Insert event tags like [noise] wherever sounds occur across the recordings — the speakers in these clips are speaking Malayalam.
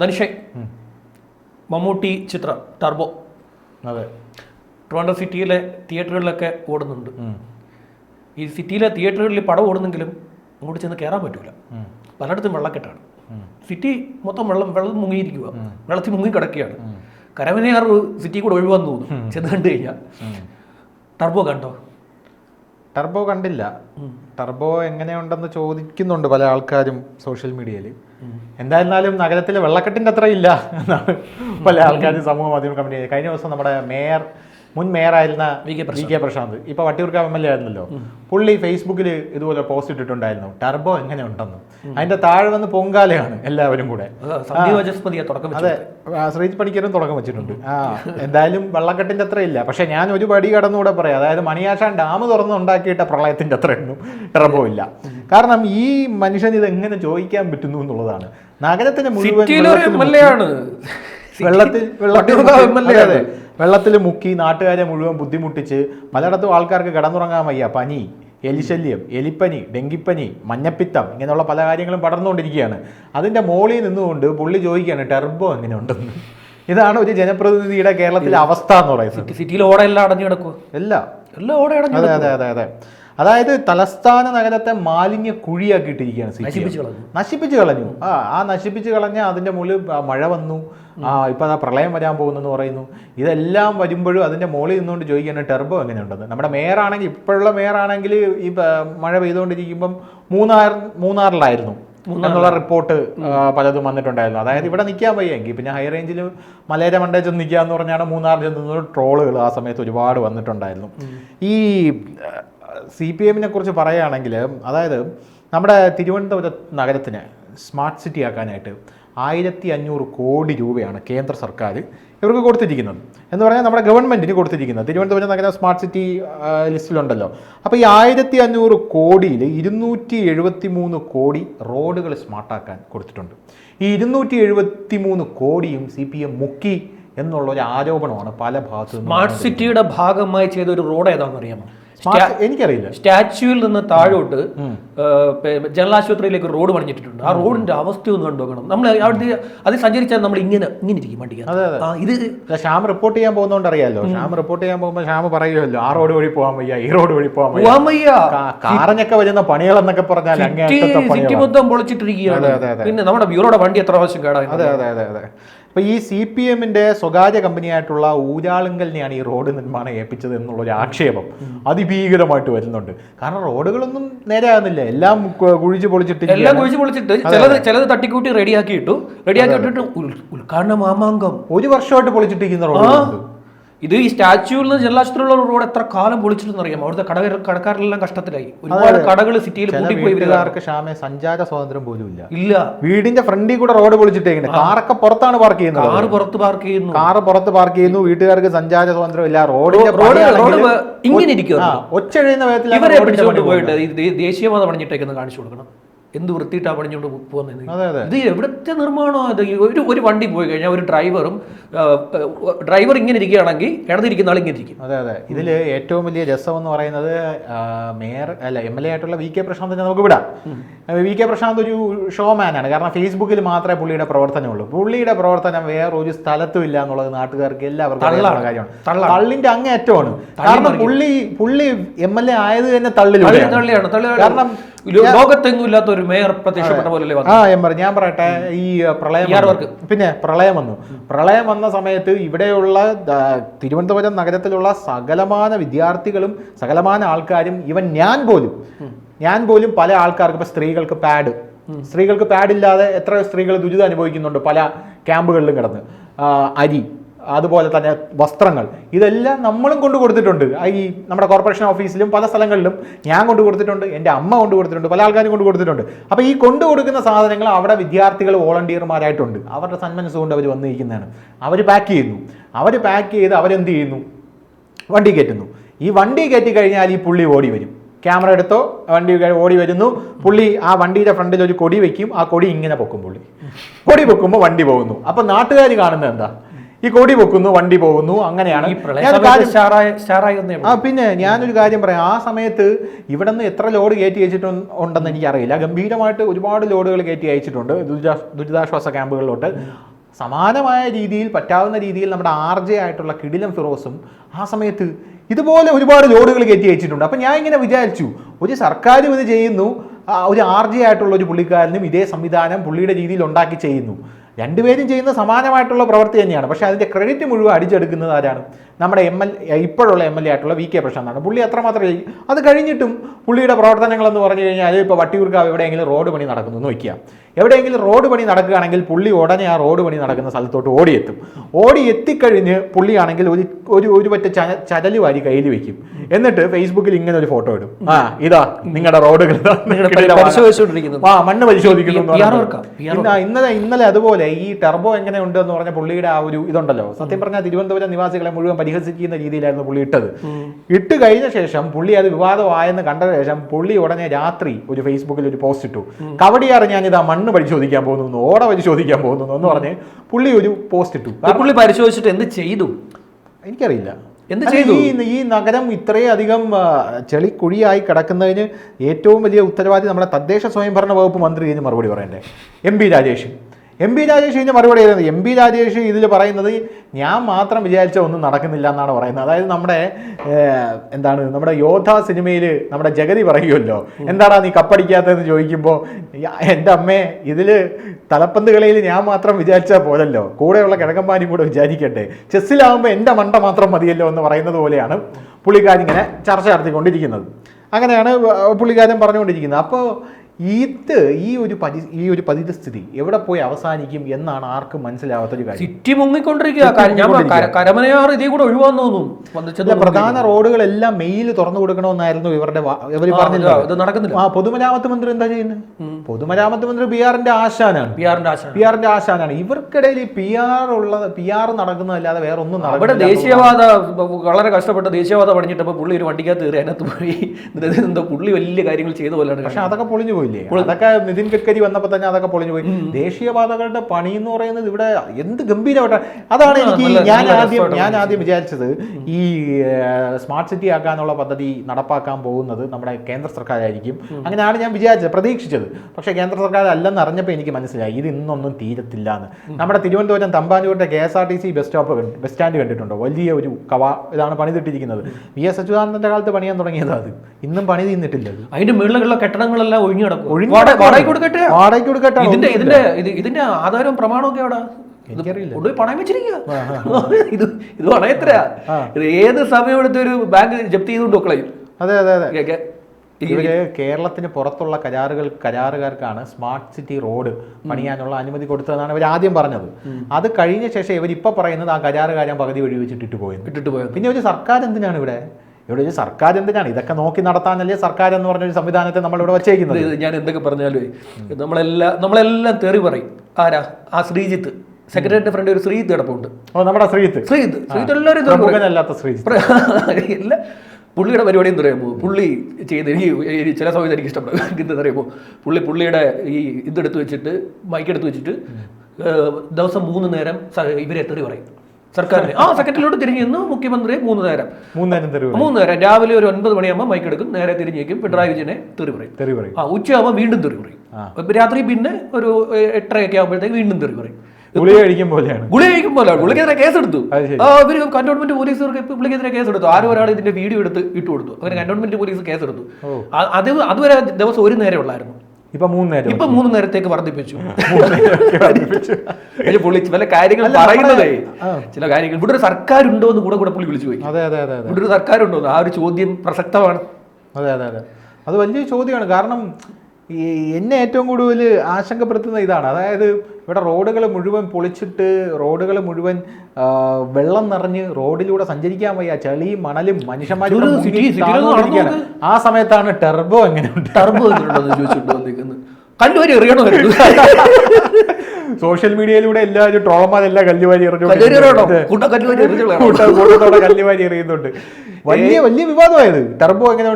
ധനുഷേ മമ്മൂട്ടി ചിത്രം ടർബോ. അതെ. ട്രിവാൻഡ്രം സിറ്റിയിലെ തിയേറ്ററുകളിലൊക്കെ ഓടുന്നുണ്ട്. ഈ സിറ്റിയിലെ തിയേറ്ററുകളിൽ പടം ഓടുന്നെങ്കിലും അങ്ങോട്ട് ചെന്ന് കയറാൻ പറ്റൂല. പലയിടത്തും വെള്ളക്കെട്ടാണ്. സിറ്റി മൊത്തം വെള്ളം വെള്ളം മുങ്ങിയിരിക്കുക വെള്ളത്തിൽ മുങ്ങി കിടക്കുകയാണ്. കരമനയാർ സിറ്റി കൂടെ ഒഴിവാന്ന് തോന്നുന്നു. ചെന്ന് കണ്ടു കഴിഞ്ഞാൽ ടർബോ കണ്ടോ? ടർബോ കണ്ടില്ല. ടർബോ എങ്ങനെയുണ്ടെന്ന് ചോദിക്കുന്നുണ്ട് പല ആൾക്കാരും സോഷ്യൽ മീഡിയയിൽ. എന്തായിരുന്നാലും നഗരത്തിൽ വെള്ളക്കെട്ടിന്റെ അത്ര ഇല്ല എന്നാണ് പല ആൾക്കാരും സമൂഹ മാധ്യമ കമ്പനി കഴിഞ്ഞ ദിവസം നമ്മുടെ മേയർ മുൻ മേയറായിരുന്ന V K V K Prasanth. ഇപ്പോൾ വട്ടിയൂർക്കാവ് എം എൽ എ ആയിരുന്നല്ലോ. പുള്ളി ഫേസ്ബുക്കിൽ ഇതുപോലെ പോസ്റ്റ് ഇട്ടിട്ടുണ്ടായിരുന്നു. ടർബോ എങ്ങനെ ഉണ്ടെന്ന്. അതിന്റെ താഴെ വന്ന് പൊങ്കാലയാണ് എല്ലാവരും കൂടെ. അതാ ശ്രീജ് പണിക്കരും തുടക്കം വെച്ചിട്ടുണ്ട്. ആ എന്തായാലും വെള്ളക്കെട്ടിന്റെ അത്ര ഇല്ല. പക്ഷെ ഞാൻ ഒരു പടി കടന്നുകൂടെ പറയാം. അതായത് മണിയാശാൻ ഡാം തുറന്ന് ഉണ്ടാക്കിയിട്ട പ്രളയത്തിന്റെ അത്രയൊന്നും ഇറപ്പില്ല ഇല്ല. കാരണം ഈ മനുഷ്യൻ ഇത് എങ്ങനെ ചോദിക്കാൻ പറ്റുന്നു എന്നുള്ളതാണ്. നഗരത്തിന്റെ മുഴുവൻ വെള്ളത്തിൽ മുക്കി നാട്ടുകാരെ മുഴുവൻ ബുദ്ധിമുട്ടിച്ച് പലയിടത്തും ആൾക്കാർക്ക് കിടന്നുറങ്ങാൻ വയ്യ. പനി. എലിശല്യം എലിപ്പനി ഡെങ്കിപ്പനി മഞ്ഞപ്പിത്തം ഇങ്ങനെയുള്ള പല കാര്യങ്ങളും പടർന്നുകൊണ്ടിരിക്കുകയാണ്. അതിന്റെ മോളിൽ നിന്നുകൊണ്ട് പുള്ളി ചോദിക്കുകയാണ് ടെർബോ എങ്ങനെ ഉണ്ടെന്ന് ഇതാണ് ഒരു ജനപ്രതിനിധിയുടെ കേരളത്തിലെ അവസ്ഥ എന്ന് പറയുന്നത്. സിറ്റിയിൽ ഓടെ എല്ലാം അടഞ്ഞു കിടക്കും എല്ലാം എല്ലാം ഓടെ അടഞ്ഞു അതെ അതെ അതെ അതെ. അതായത് തലസ്ഥാന നഗരത്തെ മാലിന്യ കുഴിയാക്കിയിട്ടിരിക്കുകയാണ് നശിപ്പിച്ച് കളഞ്ഞു. നശിപ്പിച്ചു കളഞ്ഞു. ആ ആ നശിപ്പിച്ചു കളഞ്ഞ അതിന്റെ മുകളിൽ മഴ വന്നു. ആ ഇപ്പൊ അതാ പ്രളയം വരാൻ പോകുന്നെന്ന് പറയുന്നു. ഇതെല്ലാം വരുമ്പോഴും അതിന്റെ മുകളിൽ നിന്നുകൊണ്ട് ചോദിക്കുകയാണ് ടെർബോ എങ്ങനെയുണ്ടെന്ന്. നമ്മുടെ മേയറാണെങ്കിൽ ഇപ്പോഴുള്ള മേയറാണെങ്കിൽ ഈ മഴ പെയ്തുകൊണ്ടിരിക്കുമ്പം മൂന്നാർ മൂന്നാറിലായിരുന്നു എന്നുള്ള റിപ്പോർട്ട് പലതും വന്നിട്ടുണ്ടായിരുന്നു. അതായത് ഇവിടെ നിൽക്കാൻ വയ്യെങ്കിൽ പിന്നെ ഹൈ റേഞ്ചിൽ മലയുടെ മണ്ടേ ചെന്ന് നിൽക്കുക എന്ന് പറഞ്ഞാണ് മൂന്നാറിൽ ചെന്ന് ട്രോളുകൾ ആ സമയത്ത് ഒരുപാട് വന്നിട്ടുണ്ടായിരുന്നു. ഈ സി പി എമ്മിനെ കുറിച്ച് പറയുകയാണെങ്കിൽ അതായത് നമ്മുടെ തിരുവനന്തപുരം നഗരത്തിന് സ്മാർട്ട് സിറ്റി ആക്കാനായിട്ട് ആയിരത്തി അഞ്ഞൂറ് കോടി രൂപയാണ് കേന്ദ്ര സർക്കാർ ഇവർക്ക് കൊടുത്തിരിക്കുന്നത്. എന്ന് പറഞ്ഞാൽ നമ്മുടെ ഗവൺമെന്റിന് കൊടുത്തിരിക്കുന്നത്. തിരുവനന്തപുരം നഗരം സ്മാർട്ട് സിറ്റി ലിസ്റ്റിലുണ്ടല്ലോ. അപ്പോൾ ഈ ആയിരത്തി അഞ്ഞൂറ് കോടിയിൽ ഇരുന്നൂറ്റി എഴുപത്തി മൂന്ന് കോടി റോഡുകൾ സ്മാർട്ടാക്കാൻ കൊടുത്തിട്ടുണ്ട്. ഈ ഇരുന്നൂറ്റി എഴുപത്തി മൂന്ന് കോടിയും സി പി എം മുക്കി എന്നുള്ള ഒരു ആരോപണമാണ് പല ഭാഗത്തും സ്മാർട്ട് സിറ്റിയുടെ ഭാഗമായി ചെയ്ത ഒരു റോഡ് ഏതാണെന്ന് അറിയാമോ എനിക്കറിയില്ല. സ്റ്റാച്യൂവിൽ നിന്ന് താഴോട്ട് ജനറൽ ആശുപത്രിയിലേക്ക് റോഡ് പണിഞ്ഞിട്ടുണ്ട്. ആ റോഡിന്റെ അവസ്ഥ ഒന്ന് കണ്ടു നോക്കണം. നമ്മൾ അവിടുത്തെ അത് സഞ്ചരിച്ചാൽ നമ്മൾ ഇങ്ങനെ ഇങ്ങനെ ഇരിക്കും വണ്ടിക്ക്. ഇത് ഷാം ശ്യാം റിപ്പോർട്ട് ചെയ്യാൻ പോകുന്നോണ്ട് അറിയാലോ ശ്യാം റിപ്പോർട്ട് ചെയ്യാൻ പോകുമ്പോൾ ശ്യാം പറയുമല്ലോ ആ റോഡ് വഴി പോകാൻ വയ്യ ഈ റോഡ് വഴി പോകാൻ വയ്യ. കാറഞ്ഞൊക്കെ വരുന്ന പണികൾ എന്നൊക്കെ പറഞ്ഞാൽ സിറ്റി മൊത്തം പൊളിച്ചിട്ടിരിക്കുകയാണ്. പിന്നെ നമ്മുടെ ബ്യൂറോയുടെ വണ്ടി എത്ര പ്രാവശ്യം കേടാ അതെ അതെ അതെ അതെ. അപ്പൊ ഈ സി പി എമ്മിന്റെ സ്വകാര്യ കമ്പനിയായിട്ടുള്ള ഊരാളുങ്കലിനെയാണ് ഈ റോഡ് നിർമ്മാണം ഏൽപ്പിച്ചത് എന്നുള്ളൊരു ആക്ഷേപം അതിഭീകരമായിട്ട് വരുന്നുണ്ട്. കാരണം റോഡുകളൊന്നും നേരെയാകുന്നില്ല. എല്ലാം കുഴിച്ച് പൊളിച്ചിട്ട് എല്ലാം കുഴിച്ച് പൊളിച്ചിട്ട് ചിലത് ചിലത് തട്ടിക്കൂട്ടി റെഡിയാക്കി ഇട്ടു റെഡിയാക്കി ഇട്ടിട്ട് ഉദ്ഘാടന മാമാങ്കം ഒരു വർഷമായിട്ട് പൊളിച്ചിട്ടിരിക്കുന്ന റോഡുകളുണ്ട്. ഇത് ഈ സ്റ്റാച്യൂവിൽ നിന്ന് ജലാശുപത്രിയിലുള്ള റോഡ് എത്ര കാലം പൊളിച്ചിട്ടെന്ന് അറിയാം അവിടുത്തെ കട കടക്കാരെല്ലാം കഷ്ടത്തിലായി. ഒരുപാട് കടകൾ സിറ്റിയിൽ കൂട്ടിപ്പോയി വീട്ടുകാർക്ക് ക്ഷാമെ സഞ്ചാര സ്വാതന്ത്ര്യം പോലും ഇല്ല. ഇല്ല. വീടിന്റെ ഫ്രണ്ടിൽ കൂടെ റോഡ് പൊളിച്ചിട്ടേക്കുന്നത് കാറൊക്കെ പുറത്താണ് പാർക്ക് ചെയ്യുന്നത്. കാർ പുറത്ത് പാർക്ക് ചെയ്യുന്നു. കാർ പുറത്ത് പാർക്ക് ചെയ്യുന്നു. വീട്ടുകാർക്ക് സഞ്ചാര സ്വാതന്ത്ര്യം ഇല്ല. റോഡിന്റെ റോഡ് ഇങ്ങനെ ഇരിക്കും ഇവരെ പിടിച്ചുകൊണ്ട് പോയിട്ട് ദേശീയപാത പണിഞ്ഞിട്ടേക്കുന്നത് കാണിച്ചു കൊടുക്കണം. എന്ത് വൃത്തിയിട്ടാ പണിഞ്ഞുകൊണ്ട് പോകുന്നത് ഇത് എവിടുത്തെ നിർമ്മാണമാണ് അത് ഒരു ഒരു വണ്ടി പോയി കഴിഞ്ഞാൽ ഒരു ഡ്രൈവറും ഡ്രൈവർ ഇങ്ങനെ ഇരിക്കുകയാണെങ്കിൽ ഇടതിരിക്കുന്ന ആൾ ഇങ്ങനെ ഇരിക്കും. അതെ അതെ. ഇതിൽ ഏറ്റവും വലിയ രസം എന്ന് പറയുന്നത് മേയർ അല്ല എം എൽ എ ആയിട്ടുള്ള വി കെ പ്രശാന്തിനെ നമുക്ക് വിടാം. വി കെ പ്രശാന്ത് ഒരു ഷോമാനാണ് കാരണം ഫേസ്ബുക്കിൽ മാത്രമേ പുള്ളിയുടെ പ്രവർത്തനമുള്ളൂ പുള്ളിയുടെ പ്രവർത്തനം വേറെ ഒരു സ്ഥലത്തും ഇല്ല എന്നുള്ളത് നാട്ടുകാർക്ക് എല്ലാവർക്കും അറിയാവുന്ന കാര്യമാണ്. തള്ളിന്റെ അങ്ങേറ്റമാണ് കാരണം പുള്ളി പുള്ളി എം എൽ എ ആയത് തന്നെ തള്ളിലാണ് കാരണം ലോകത്തെങ്ങും ഇല്ലാത്ത ഒരു മേയർ പ്രത്യക്ഷപ്പെട്ട പോലെ ആ എം പറ ഞാൻ പറയട്ടെ ഈ പ്രളയം പിന്നെ പ്രളയം വന്നു. പ്രളയം വന്ന സമയത്ത് ഇവിടെയുള്ള തിരുവനന്തപുരം നഗരത്തിലുള്ള സകലമാന വിദ്യാർത്ഥികളും സകലമാന ആൾക്കാരും ഇവൻ ഞാൻ പോലും ഞാൻ പോലും പല ആൾക്കാർക്ക് ഇപ്പൊ സ്ത്രീകൾക്ക് പാഡ്. സ്ത്രീകൾക്ക് പാഡില്ലാതെ എത്ര സ്ത്രീകൾ ദുരിതം അനുഭവിക്കുന്നുണ്ട് പല ക്യാമ്പുകളിലും കിടന്ന്. അരി. അതുപോലെ തന്നെ വസ്ത്രങ്ങൾ. ഇതെല്ലാം നമ്മളും കൊണ്ടു കൊടുത്തിട്ടുണ്ട്. ഈ നമ്മുടെ കോർപ്പറേഷൻ ഓഫീസിലും പല സ്ഥലങ്ങളിലും ഞാൻ കൊണ്ടു കൊടുത്തിട്ടുണ്ട് എന്റെ അമ്മ കൊണ്ടു കൊടുത്തിട്ടുണ്ട് പല ആൾക്കാരും കൊണ്ടു കൊടുത്തിട്ടുണ്ട്. അപ്പോൾ ഈ കൊണ്ടു കൊടുക്കുന്ന സാധനങ്ങൾ അവിടെ വിദ്യാർത്ഥികൾ വോളണ്ടിയർമാരായിട്ടുണ്ട്. അവരുടെ സന്മനസ് കൊണ്ട് അവർ വന്നിരിക്കുന്നതാണ്. അവർ പാക്ക് ചെയ്യുന്നു. അവർ പാക്ക് ചെയ്ത് അവരെന്ത് ചെയ്യുന്നു? വണ്ടി കയറ്റുന്നു. ഈ വണ്ടി കയറ്റി കഴിഞ്ഞാൽ ഈ പുള്ളി ഓടി വരും. ക്യാമറ എടുത്തോ? വണ്ടി ഓടി വരുന്നു. പുള്ളി ആ വണ്ടിയുടെ ഫ്രണ്ടിൽ ഒരു കൊടി വെക്കും. ആ കൊടി ഇങ്ങനെ പൊക്കും പുള്ളി. കൊടി പൊക്കുമ്പോൾ വണ്ടി പോകുന്നു. അപ്പൊ നാട്ടുകാർ കാണുന്നത് എന്താ? ഈ കൊടി പൊക്കുന്നു വണ്ടി പോകുന്നു അങ്ങനെയാണ്. ആ പിന്നെ ഞാനൊരു കാര്യം പറയാം. ആ സമയത്ത് ഇവിടെ നിന്ന് എത്ര ലോഡ് കയറ്റി അയച്ചിട്ടുണ്ടെന്ന് എനിക്കറിയില്ല. ഗംഭീരമായിട്ട് ഒരുപാട് ലോഡുകൾ കയറ്റി അയച്ചിട്ടുണ്ട്. ദുരിതാശ്വാസ ക്യാമ്പുകളിലോട്ട്. സമാനമായ രീതിയിൽ പറ്റാവുന്ന രീതിയിൽ നമ്മുടെ ആർ ജെ ആയിട്ടുള്ള കിടിലം ഫിറോസും ആ സമയത്ത് ഇതുപോലെ ഒരുപാട് ലോഡുകൾ കയറ്റി അയച്ചിട്ടുണ്ട്. അപ്പം ഞാൻ ഇങ്ങനെ വിചാരിച്ചു ഒരു സർക്കാരും ഇത് ചെയ്യുന്നു. ഒരു ആർ ജെ ആയിട്ടുള്ള ഒരു പുള്ളിക്കാരനും ഇതേ സംവിധാനം പുള്ളിയുടെ രീതിയിൽ ഉണ്ടാക്കി ചെയ്യുന്നു. രണ്ടുപേരും ചെയ്യുന്ന സമാനമായിട്ടുള്ള പ്രവൃത്തി തന്നെയാണ്. പക്ഷേ അതിന്റെ ക്രെഡിറ്റ് മുഴുവൻ അടിച്ചെടുക്കുന്നത് ആരാണ്? നമ്മുടെ എം എൽ ഇപ്പോഴുള്ള എം എൽ എ ആയിട്ടുള്ള വി കെ പ്രശാന്താണ് പുള്ളി അത്രമാത്രം ചെയ്യും. അത് കഴിഞ്ഞിട്ടും പുള്ളിയുടെ പ്രവർത്തനങ്ങൾ എന്ന് പറഞ്ഞു കഴിഞ്ഞാൽ ഇപ്പോൾ വട്ടിയൂർക്കാവ് എവിടെയെങ്കിലും റോഡ് പണി നടക്കുന്നു നോക്കിയാൽ എവിടെയെങ്കിലും റോഡ് പണി നടക്കുകയാണെങ്കിൽ പുള്ളി ഉടനെ ആ റോഡ് പണി നടക്കുന്ന സ്ഥലത്തോട്ട് ഓടിയെത്തും. ഓടി എത്തിക്കഴിഞ്ഞ് പുള്ളിയാണെങ്കിൽ ഒരു ഒരു ഒരു പറ്റ ചരൽ വാരി കയ്യിൽ വെക്കും. എന്നിട്ട് ഫേസ്ബുക്കിൽ ഇങ്ങനെ ഒരു ഫോട്ടോ ഇടും. ആ ഇതാ നിങ്ങളുടെ റോഡുകൾ. ആ മണ്ണ് പരിശോധിക്കുന്നു ഇന്നലെ ഇന്നലെ അതുപോലെ ഈ ടെർബോ എങ്ങനെയുണ്ട് എന്ന് പറഞ്ഞ പുള്ളിയുടെ ആ ഒരു ഇതുണ്ടല്ലോ. സത്യം പറഞ്ഞാൽ തിരുവനന്തപുരം നിവാസികളെ മുഴുവൻ പരിഹസിക്കുന്ന രീതിയിലായിരുന്നു പുള്ളി ഇട്ടത്. ഇട്ട് കഴിഞ്ഞ ശേഷം പുള്ളി അത് വിവാദമായെന്ന് കണ്ട ശേഷം പുള്ളി ഉടനെ രാത്രി ഒരു ഫേസ്ബുക്കിൽ ഒരു പോസ്റ്റ് ഇട്ടു. കവടിയാറ് ഞാൻ ഇതാ മണ്ണ് പരിശോധിക്കാൻ പോകുന്നു ഓട പരിശോധിക്കാൻ പോകുന്നു എന്ന് പറഞ്ഞ് പുള്ളി ഒരു പോസ്റ്റ് ഇട്ടു. പുള്ളി പരിശോധിച്ചിട്ട് എന്ത് ചെയ്തു? എനിക്കറിയില്ല. എന്ത് ചെയ്തു? ഈ ഈ നഗരം ഇത്രയധികം ചെളിക്കുഴിയായി കിടക്കുന്നതിന് ഏറ്റവും വലിയ ഉത്തരവാദി നമ്മുടെ തദ്ദേശ സ്വയംഭരണ വകുപ്പ് മന്ത്രി ഇതിന് മറുപടി പറയണ്ടേ? M P Rajesh. M P Rajesh ഇതിന് മറുപടി പറയുന്നത് എം പി രാജേഷ് ഇതിൽ പറയുന്നത് ഞാൻ മാത്രം വിചാരിച്ച ഒന്നും നടക്കുന്നില്ല എന്നാണ് പറയുന്നത്. അതായത് നമ്മുടെ എന്താണ് നമ്മുടെ യോദ്ധാ സിനിമയിൽ നമ്മുടെ ജഗതി പറയുമല്ലോ എന്താടാ നീ കപ്പടിക്കാത്തതെന്ന് ചോദിക്കുമ്പോൾ എന്റെ അമ്മേ ഇതിൽ തലപ്പന്ത് കളിയിൽ ഞാൻ മാത്രം വിചാരിച്ചാൽ പോലല്ലോ കൂടെയുള്ള കിഴക്കന്മാരും കൂടെ വിചാരിക്കട്ടെ. ചെസ്സിലാവുമ്പോൾ എന്റെ മണ്ട മാത്രം മതിയല്ലോ എന്ന് പറയുന്നത് പോലെയാണ് പുള്ളിക്കാരിങ്ങനെ ചർച്ച നടത്തിക്കൊണ്ടിരിക്കുന്നത്. അങ്ങനെയാണ് പുള്ളിക്കാരൻ പറഞ്ഞുകൊണ്ടിരിക്കുന്നത്. അപ്പോൾ ഇത് ഈ ഒരു പരി ഈ ഒരു പരിതസ്ഥിതി എവിടെ പോയി അവസാനിക്കും എന്നാണ് ആർക്കും മനസ്സിലാവാത്തൊരു കാര്യം. സിറ്റി മുങ്ങിക്കൊണ്ടിരിക്കുക. കരമനയാർ ഇതേ കൂടെ തോന്നുന്നു പ്രധാന റോഡുകളെല്ലാം മെയിൽ തുറന്നു കൊടുക്കണമെന്നായിരുന്നു ഇവരുടെ ഇവർ പറഞ്ഞില്ല? ആ പൊതുമരാമത്ത് മന്ത്രി എന്താ ചെയ്യുന്നത് പൊതുമരാമത്ത് മന്ത്രി ബി ആറിന്റെ ആശാനാണ്. പി ആറിന്റെ ആശാന പി ആറിന്റെ ആശാനാണ്. ഇവർക്കിടയിൽ ഈ പി ആർ ഉള്ള പി ആർ നടക്കുന്നതല്ലാതെ വേറെ ഒന്നും ഇവിടെ ദേശീയവാദ വളരെ കഷ്ടപ്പെട്ട ദേശീയവാദ പണിഞ്ഞിട്ടപ്പോ പുള്ളി ഒരു വണ്ടിക്കകത്ത് കയറി അതിനകത്ത് പോയി. എന്തോ പുള്ളി വലിയ കാര്യങ്ങൾ ചെയ്ത പോലെയാണ് പക്ഷെ അതൊക്കെ പൊളിഞ്ഞു പോയില്ലേ അതൊക്കെ നിതിൻ ഗഡ്കരി വന്നപ്പോ തന്നെ അതൊക്കെ പൊളിഞ്ഞു പോയി. ദേശീയപാതകളുടെ പണി എന്ന് പറയുന്നത് ഇവിടെ എന്ത് ഗംഭീരമായിട്ട് അതാണ് എനിക്ക് ഞാൻ ആദ്യം ഞാൻ ആദ്യം വിചാരിച്ചത് ഈ സ്മാർട്ട് സിറ്റി ആക്കാനുള്ള പദ്ധതി നടപ്പാക്കാൻ പോകുന്നത് നമ്മുടെ കേന്ദ്ര സർക്കാരായിരിക്കും. അങ്ങനെയാണ് ഞാൻ വിചാരിച്ചത് പ്രതീക്ഷിച്ചത്. പക്ഷേ കേന്ദ്ര സർക്കാർ അല്ലെന്ന് അറിഞ്ഞപ്പോൾ എനിക്ക് മനസ്സിലായി. ഇത് ഇന്നൊന്നും തീരത്തില്ല എന്ന് നമ്മുടെ Thiruvananthapuram തമ്പാനൂരിന്റെ K S R T C bus stop bus stand കണ്ടിട്ടുണ്ടോ? വലിയ ഒരു കവ ഇതാണ് പണിതിട്ടിരിക്കുന്നത് വി എസ് അച്യുതാനന്ദന്റെ കാലത്ത് പണിയാൻ തുടങ്ങിയത് അത്. ഇന്നും പണി തീർന്നിട്ടില്ല അത്. അതിന്റെ മുകളിലുള്ള കെട്ടിടങ്ങളെല്ലാം ഒഴിഞ്ഞു വാടകയ്ക്ക് കൊടുക്കട്ടെ? വാടകയ്ക്ക് കൊടുക്കട്ടെ? ഇതിന്റെ ഇതിന്റെ ഇതിന്റെ ആധാരവും. കൊണ്ടുപോയി പണയം വെച്ചിരിക്കുക [laughs] ഇത് ഇത് ഏത് സമയം എടുത്ത് ഒരു ബാങ്ക് ജപ്തി ചെയ്തുകൊണ്ട് കളയും അതെ അതെ അതെ. ഇവർ കേരളത്തിന് പുറത്തുള്ള കരാറുകൾ കരാറുകാർക്കാണ് സ്മാർട്ട് സിറ്റി റോഡ് പണിയാനുള്ള അനുമതി കൊടുത്തതെന്നാണ് ഇവർ ആദ്യം പറഞ്ഞത്. അത് കഴിഞ്ഞ ശേഷം ഇവർ ഇപ്പൊ പറയുന്നത് ആ കരാറുകാരൻ പകുതി വഴി വെച്ചിട്ടിട്ട് പോയത് ഇട്ടിട്ട് പോയത് പിന്നെ ഒരു സർക്കാർ എന്തിനാണ് ഇവിടെ? ഇവിടെ ഒരു സർക്കാർ എന്തിനാണ്? ഇതൊക്കെ നോക്കി നടത്താനല്ലേ സർക്കാർ എന്ന് പറഞ്ഞ ഒരു സംവിധാനത്തെ നമ്മൾ ഇവിടെ വച്ചേക്കുന്നത് ഞാൻ എന്തൊക്കെ പറഞ്ഞാലും നമ്മളെല്ലാം നമ്മളെല്ലാം തെറി പറയും. ആരാ? ആ ശ്രീജിത്ത്. സെക്രട്ടറിയുടെ ഫ്രണ്ട് ഒരു ശ്രീജിത്ത് കിടപ്പുണ്ട്. നമ്മുടെ ശ്രീജിത്ത്. ശ്രീജിത്ത്. ശ്രീജിത്ത് എല്ലാവരും അല്ലാത്ത എല്ലാ [laughs] പുള്ളിയുടെ പരിപാടി എന്ത് പറയുമ്പോൾ പുള്ളി ചെയ്ത് എനിക്ക് ചില സമയത്ത് എനിക്ക് ഇഷ്ടപ്പെടും. എന്ത് പറയുമ്പോൾ പുള്ളി പുള്ളിയുടെ ഈ ഇതെടുത്ത് വെച്ചിട്ട് മൈക്കെടുത്ത് വെച്ചിട്ട് ദിവസം മൂന്ന് നേരം ഇവരെ തെറി പറയും. സർക്കാരിനെ. ആ സെക്രട്ടറിയിലോട്ട് തിരിഞ്ഞു നിന്ന് മുഖ്യമന്ത്രി മൂന്ന് നേരം. മൂന്നേരം തെരുവ് മൂന്ന് നേരം. രാവിലെ ഒരു ഒൻപത് മണിയാകുമ്പോൾ മൈക്ക് എടുക്കും. നേരെ തിരിഞ്ഞേക്കും. പിണറായി വിജയനെ തെറി പറയും. തെറി പറയും. ആ ഉച്ചയാകുമ്പോൾ വീണ്ടും തെറി പറയും. രാത്രി പിന്നെ ഒരു എട്ടര എട്ടരയൊക്കെ ആകുമ്പോഴത്തേക്ക് വീണ്ടും തെറി പറയും. ഗുളിക കഴിക്കും പോലെയാണ്. ഗുളി കഴിക്കുമ്പോൾ ഗുളിക്കെതിരെ കേസെടുത്തു. കേസ് എടുത്തു ആ ഇവർ കന്റോൺമെന്റ് പോലീസുകാർക്ക് പുള്ളിക്കെതിരെ കേസെടുത്തു. ആരും ഒരാൾ ഇതിന്റെ വീഡിയോ എടുത്ത് ഇട്ടു കൊടുത്തു. അങ്ങനെ കന്റോൺമെന്റ് പോലീസ് കേസെടുത്തു. എടുത്തു അത് അതുവരെ ദിവസം ഒരു നേരം ഉള്ളായിരുന്നു. ഇപ്പൊ മൂന്ന് നേരം ഇപ്പൊ മൂന്ന് നേരത്തേക്ക് വർദ്ധിപ്പിച്ചു. പുള്ളി ചില കാര്യങ്ങൾ പറയുന്നതേ. ചില കാര്യങ്ങൾ. ഇവിടെ ഒരു സർക്കാർ ഉണ്ടോ എന്ന് കൂടെ കൂടെ പുള്ളി വിളിച്ചു പോയി. അതെ അതെ അതെ ഇവിടെ ഒരു സർക്കാർ ഉണ്ടോ ആ ഒരു ചോദ്യം പ്രസക്തമാണ്. അതെ അതെ അതെ. അത് വലിയ ചോദ്യമാണ്. കാരണം എന്നെ ഏറ്റവും കൂടുതൽ ആശങ്കപ്പെടുത്തുന്ന ഇതാണ്. അതായത് ഇവിടെ റോഡുകൾ മുഴുവൻ പൊളിച്ചിട്ട് റോഡുകൾ മുഴുവൻ വെള്ളം നിറഞ്ഞ് റോഡിലൂടെ സഞ്ചരിക്കാൻ വയ്യ. ചളിയും മണലും മനുഷ്യന്മാരും ആ സമയത്താണ് ടെർബോ എങ്ങനെയുണ്ട്? ടെർബോ ചോദിച്ചിട്ട് വന്നിരിക്കുന്നത്. കല്ലുവരി എറിയണോ സോഷ്യൽ മീഡിയയിലൂടെ എല്ലാവരും ട്രോളന്മാരെല്ലാം കല്ലുവാരി കല്ലുവരി കൂട്ടത്തോടെ കല്ലുവാരി എറിയുന്നുണ്ട്. വലിയ വലിയ വിവാദമായത്. ടർബോ എങ്ങനെ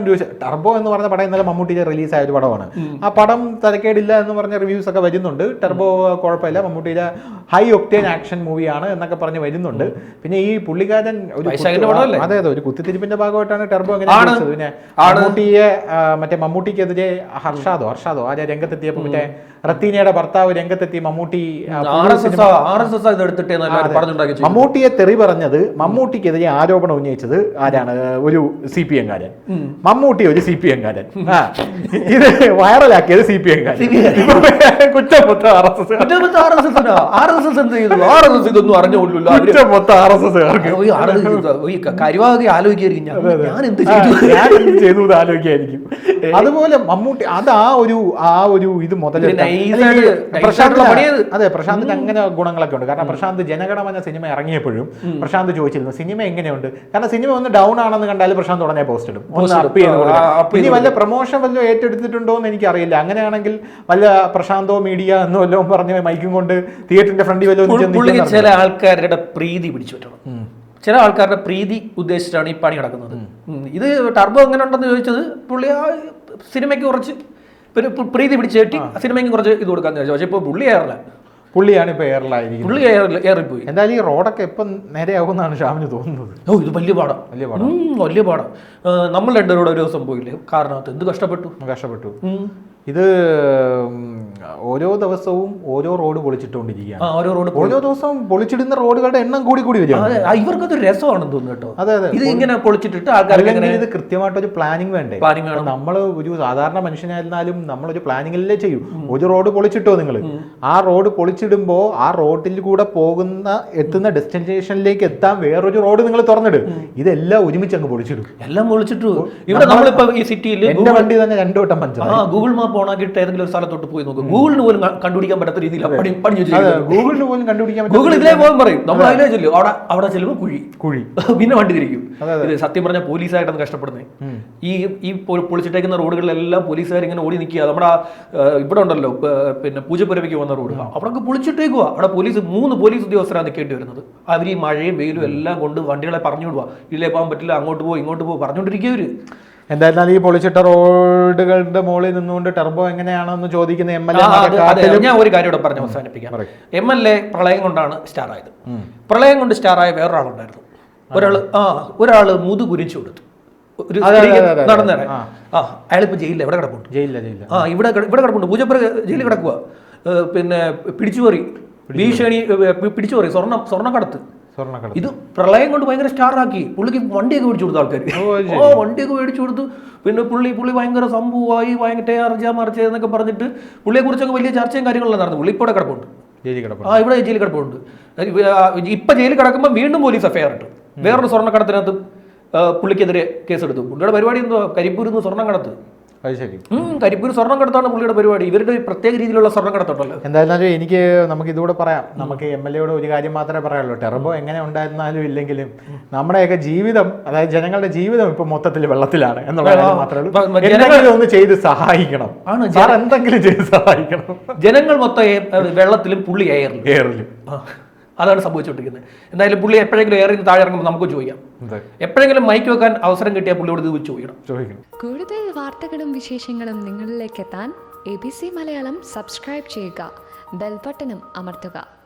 ടർബോ എന്ന് പറഞ്ഞ പടം ഇന്നലെ മമ്മൂട്ടിയുടെ റിലീസായ ആയ ഒരു പടമാണ്. ആ പടം തരക്കേടില്ല എന്ന് പറഞ്ഞ റിവ്യൂസ് ഒക്കെ വരുന്നുണ്ട്. ടർബോ കുഴപ്പമില്ല. മമ്മൂട്ടിയുടെ ഹൈ ഒക്ടേൻ ആക്ഷൻ മൂവിയാണ് എന്നൊക്കെ പറഞ്ഞ് വരുന്നുണ്ട്. പിന്നെ ഈ പുള്ളിക്കാരൻ ഒരു? അതെ അതെ. ഒരു കുത്തിത്തിരിപ്പിന്റെ ഭാഗമായിട്ടാണ് ടെർബോ എങ്ങനെ. പിന്നെ. മമ്മൂട്ടിയെ ആ, മറ്റേ മമ്മൂട്ടിക്കെതിരെ ഹർഷാദോ ഹർഷാദോ ആരെ രംഗത്തെത്തിയപ്പോൾ മറ്റേ റത്തീനയുടെ ഭർത്താവ് രംഗത്തെത്തി മമ്മൂട്ടി. മമ്മൂട്ടിയെ തെറി പറഞ്ഞത് മമ്മൂട്ടിക്കെതിരെ ആരോപണം ഉന്നയിച്ചത് ആരാണ്? ഒരു സി പി എംകാരൻ. മമ്മൂട്ടി ഒരു സി പി എംകാരൻ. കാരൻ ഇത് വൈറലാക്കിയത് സി പി എംകാരൻ. കാരൻ ആർ എസ് എസ്. എന്ത് ചെയ്തു? ആർ എസ് എസ് ഇതൊന്നും അറിഞ്ഞുകൊള്ളില്ല. അവർ കുറ്റം മൊത്തം ആർ എസ് എസ് ഈ RSS ഈ കരുവാകെ ആലോചിക്കായിരിക്കും. ഞാൻ എന്ത് ചെയ്തു? ആലോചിക്കായിരിക്കും. അതുപോലെ മമ്മൂട്ടി അത് ആ ഒരു ആ ഒരു ഇത് പണിയത്. അതെ പ്രശാന്തിന് അങ്ങനെ ഗുണങ്ങളൊക്കെ ഉണ്ട്. കാരണം പ്രശാന്ത് ജനഗണമന സിനിമ ഇറങ്ങിയപ്പോഴും പ്രശാന്ത് ചോദിച്ചിരുന്നു സിനിമ എങ്ങനെയുണ്ട്? കാരണം സിനിമ ഒന്ന് ഡൗൺ ആണെന്ന് കണ്ടാൽ പ്രശാന്ത് ഉടനെ പോസ്റ്റ് ഇടും. ഒന്ന് അപ്പ് ചെയ്ത് ഇനി വല്ല പ്രൊമോഷൻ വല്ലതും ഏറ്റെടുത്തിട്ടുണ്ടോ എന്ന് എനിക്കറിയില്ല. അങ്ങനെയാണെങ്കിൽ വല്ല പ്രശാന്തോ മീഡിയ എന്ന് വല്ലതും പറഞ്ഞ് മൈക്കും കൊണ്ട് തിയേറ്ററിന്റെ ഫ്രണ്ടിൽ വല്ലതും ചില ആൾക്കാരുടെ പ്രീതി പിടിച്ചു പറ്റണം. ചില ആൾക്കാരുടെ പ്രീതി ഉദ്ദേശിച്ചിട്ടാണ് ഈ പണി നടക്കുന്നത്. ഇത് ടർബോ എങ്ങനെ ഉണ്ടെന്ന് ചോദിച്ചത് പുള്ളി ആ സിനിമയ്ക്ക് കുറച്ച് പിന്നെ പ്രീതി പിടിച്ച് കെട്ടി സിനിമയ്ക്ക് കുറച്ച് ഇത് കൊടുക്കാന്ന് വിചാരിച്ചു. പക്ഷെ ഇപ്പൊ പുള്ളി ഏറില്ല പുള്ളിയാണ് ഇപ്പൊ എയറിലായിരിക്കുന്നത് പുള്ളി ഏറില്ല ഏറിപ്പോയി. എന്തായാലും ഈ റോഡൊക്കെ ഇപ്പം നേരെയാകുമെന്നാണ് ഷാമിന് തോന്നുന്നത്. ഓ ഇത് വലിയ പാടം. വലിയ പാടം. വലിയ പാടം. നമ്മൾ രണ്ടുപേരോട് ഒരു ദിവസം പോയില്ലേ? കാരണത്ത് എന്ത് കഷ്ടപ്പെട്ടു? കഷ്ടപ്പെട്ടു. ഇത് ഓരോ ദിവസവും ഓരോ റോഡ് പൊളിച്ചിട്ടുകൊണ്ടിരിക്കുകയാണ് ഓരോ റോഡ് ഓരോ ദിവസവും പൊളിച്ചിടുന്ന റോഡുകളുടെ എണ്ണം കൂടി കൂടി വരികയാണ്. ഇവർക്ക് ഇവർക്കതൊരു രസമാണെന്ന് തോന്നുന്നു കേട്ടോ. അതെ അതെ. ഇത് ഇങ്ങനെ പൊളിച്ചിട്ടിട്ട് ആൾക്കാർക്ക് ഇത് കൃത്യമായിട്ടൊരു പ്ലാനിങ് വേണ്ടേ? പ്ലാനിങ് വേണം. നമ്മൾ ഒരു സാധാരണ മനുഷ്യനായിരുന്നാലും നമ്മളൊരു പ്ലാനിങ്ങിലേ ചെയ്യും. ഒരു റോഡ് പൊളിച്ചിട്ടോ നിങ്ങൾ ആ റോഡ് പൊളിച്ചിടുമ്പോ ആ റോഡിൽ കൂടെ പോകുന്ന എത്തുന്ന ഡെസ്റ്റിനേഷനിലേക്ക് എത്താൻ വേറൊരു റോഡ് നിങ്ങൾ തുറന്നിടും. ഇതെല്ലാം ഒരുമിച്ച് അങ്ങ് പൊളിച്ചിടും. എല്ലാം പൊളിച്ചിട്ടു. ഇവിടെ നമ്മളിപ്പോ ഈ സിറ്റിയിൽ എന്റെ വണ്ടി തന്നെ രണ്ടു വട്ടം ആ ഗൂഗിൾ മാപ്പ് ഓണാക്കിയിട്ട് ഏതെങ്കിലും ഒരു സ്ഥലത്തോട്ട് പോയി നോക്കും. ഗൂഗിളിന് പോലും കണ്ടുപിടിക്കാൻ പറ്റാത്ത രീതിയിൽ പണി ഗൂഗിളിന് പോലും കണ്ടുപിടിക്കാൻ ഗൂഗിൾ ഇതിലേ പോകാൻ പറയും. നമ്മൾ അതിലേ ചെല്ലും. അവിടെ അവിടെ ചെല്ലുമ്പോൾ കുഴി. കുഴി. [laughs] പിന്നെ വണ്ടി തിരിക്കും. ഇത് സത്യം പറഞ്ഞാൽ പോലീസായിട്ടാണ് കഷ്ടപ്പെടുന്നത് ഈ ഈ പൊളിച്ചിട്ടേക്കുന്ന റോഡുകളിലെല്ലാം പോലീസുകാർ ഇങ്ങനെ ഓടി നിൽക്കുക. നമ്മുടെ ഇവിടെ ഉണ്ടല്ലോ പിന്നെ പൂജപ്പുരയ്ക്ക് വന്ന റോഡ്. അവിടെ പൊളിച്ചിട്ടേക്കുക അവിടെ പോലീസ് മൂന്ന് പോലീസ് ഉദ്യോഗസ്ഥരാണ് നിൽക്കേണ്ടി വരുന്നത്. അവർ ഈ മഴയും വെയിലും എല്ലാം കൊണ്ട് വണ്ടികളെ പറഞ്ഞു വിടുക ഇതിലേ പോകാൻ പറ്റില്ല അങ്ങോട്ട് പോകും ഇങ്ങോട്ട് പോകും പറഞ്ഞുകൊണ്ടിരിക്കുക എന്തായിരുന്നാലും ഈ പൊളിച്ചിട്ട റോഡുകളുടെ മുകളിൽ നിന്നുകൊണ്ട് ടെർബോ എങ്ങനെയാണെന്ന് ചോദിക്കുന്ന എം എൽ എ ഞാൻ ഒരു കാര്യം ഇവിടെ പറഞ്ഞ് അവസാനിപ്പിക്കാം. എം എൽ എ പ്രളയം കൊണ്ടാണ് സ്റ്റാർ ആയത്. പ്രളയം കൊണ്ട് സ്റ്റാർ ആയ വേറൊരാളുണ്ടായിരുന്നു. ഒരാൾ ആ ഒരാൾ മുതു കുരിച്ചു കൊടുത്തു. ഒരു. നടന്നേരെ ആ. ആ അയാളിപ്പോ ജയിലിൽ എവിടെ കിടപ്പുണ്ട്. ജയിലില്ല ജയിലില്ല ആ ഇവിടെ ഇവിടെ കിടപ്പുണ്ട്. പൂജപ്പുറ ജയിലിൽ കിടക്കുക പിന്നെ പിടിച്ചുപറി. ഭീഷണി പിടിച്ചുപറി. സ്വർണം സ്വർണക്കടത്ത് സ്വർണക്കട ഇത് പ്രളയം കൊണ്ട് ഭയങ്കര സ്റ്റാറാക്കി. പുള്ളിക്ക് വണ്ടിയൊക്കെ മേടിച്ചു കൊടുത്തു ആൾക്കാർ ഓ, വണ്ടിയൊക്കെ മേടിച്ചു കൊടുത്തു. പിന്നെ പുള്ളി പുള്ളി ഭയങ്കര സംഭവമായി ഭയങ്കര ടേർജ മറിച്ച് എന്നൊക്കെ പറഞ്ഞിട്ട് പുള്ളിയെ കുറിച്ചൊക്കെ വലിയ ചർച്ചയും കാര്യങ്ങളെല്ലാം നടന്നു. പുള്ളി ഇപ്പോൾ കിടപ്പുണ്ട്. ജയിലിൽ കിടപ്പുണ്ട്. ആ ഇവിടെ ജയിലിൽ കിടപ്പുണ്ട്. ഇപ്പൊ ജയിലിൽ കിടക്കുമ്പോൾ വീണ്ടും പോലീസ് എഫ്ഐആർ ഇട്ടു. വേറൊരു സ്വർണക്കടത്തിനകത്ത് പുള്ളിക്കെതിരെ കേസെടുത്തു. പുള്ളിയുടെ പരിപാടി എന്തോ? കരിപ്പൂരിൽ നിന്ന് സ്വർണം കടത്ത് അത് ശരി. ഉം, കരിപ്പൂർ സ്വർണം കടത്താണ് പുള്ളിയുടെ പരിപാടി. ഇവരുടെ പ്രത്യേക രീതിയിലുള്ള സ്വർണം കടത്തുണ്ടല്ലോ എന്തായിരുന്നാലും എനിക്ക് നമുക്ക് ഇതുകൂടെ പറയാം. നമുക്ക് എം എൽ എയോട് ഒരു കാര്യം മാത്രമേ പറയാനുള്ളൂ. ടെറബോ എങ്ങനെ ഉണ്ടായിരുന്നാലും ഇല്ലെങ്കിലും നമ്മുടെയൊക്കെ ജീവിതം അതായത് ജനങ്ങളുടെ ജീവിതം ഇപ്പൊ മൊത്തത്തിൽ വെള്ളത്തിലാണ് എന്നുള്ള ആ, കാര്യം മാത്രമേ ഇപ്പൊ ഉള്ളൂ ജനങ്ങൾ- എന്തെങ്കിലും ഒന്ന് ചെയ്ത് സഹായിക്കണം. ആണ്, സാർ എന്തെങ്കിലും ചെയ്ത് സഹായിക്കണം. ജനങ്ങൾ മൊത്തം വെള്ളത്തിലും പുള്ളി എയറിലും. ഏറിലും ആ, അതാണ് സംഭവിച്ചുകൊണ്ടിരിക്കുന്നത്. എന്തായാലും പുള്ളി എപ്പോഴെങ്കിലും ഏറെ താഴെ ഇറങ്ങുമ്പോൾ നമുക്ക് ചോദിക്കാം. എപ്പോഴെങ്കിലും മൈക്ക് വെക്കാൻ അവസരം കിട്ടിയാൽ പുള്ളിയോട് ഇത് ചോദിക്കണം. ചോദിക്കണം. കൂടുതൽ വാർത്തകളും വിശേഷങ്ങളും നിങ്ങളിലേക്ക് എത്താൻ A B C Malayalam subscribe ചെയ്യുക. ബെൽബട്ടനും അമർത്തുക.